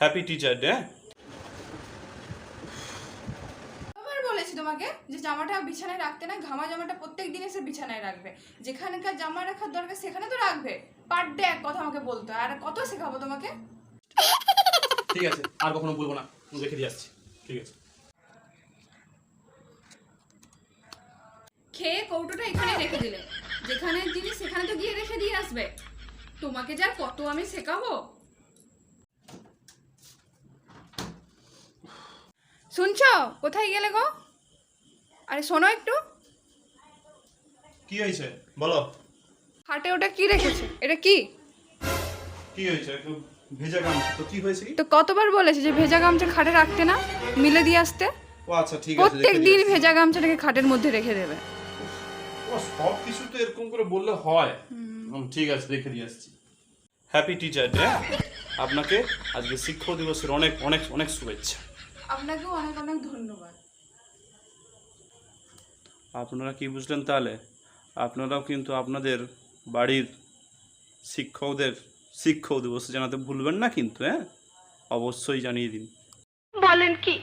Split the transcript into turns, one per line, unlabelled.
Happy teacher day হ্যাঁ
বলেছি তোমাকে যে জামাটা বিছানায় রাখতে না ঘামা জামাটা প্রত্যেক দিন এসে বিছানায় রাখবে। যেখানকার জামা রাখার দরকার সেখানে তো রাখবে। পার ডে এক কথা আমাকে বলতো হয়। আর কত শেখাবো তোমাকে?
ঠিক আছে আর কখনো বলব না। রেখে দিয়ে আসছি। ঠিক আছে।
খেয়ে কৌটোটা এখানে রেখে দিলে। যেখানে জিনিস সেখানে তো গিয়ে রেখে দিয়ে আসবে। তোমাকে যা কত আমি শেখাবো? শুনছো? কোথায় গেলে গো? আরে শোনো একটু।
কি হয়েছে? বলো।
হাটে ওটা কি রেখেছে? এটা কি?
কি হয়েছে? একটু ভেজা গামছা। তো কি হয়েছে
তো কতবার বলেছে যে ভেজা গামছা খাটে রাখতে না মিলে দিয়ে আসতে?
ও আচ্ছা ঠিক আছে
প্রত্যেক দিন। ভেজা গামছাটাকে খাটের মধ্যে রেখে দেবে।
ও সব কিছু তো এরকম করে বললে হয়। হুম, ঠিক আছে রেখে দিয়ে আসছি। হ্যাপি টিচার ডে আপনাকে আজকে শিক্ষক দিবসের অনেক অনেক অনেক শুভেচ্ছা।
আপনাকেও অনেক অনেক ধন্যবাদ।
আপনারা কি বুঝলেন তাহলে? আপনারাও কিন্তু আপনাদের বাড়ির শিক্ষকদের শিক্ষক দিবস জানাতে ভুলবেন না কিন্তু হ্যাঁ? অবশ্যই জানিয়ে দিন।
বলেন কি?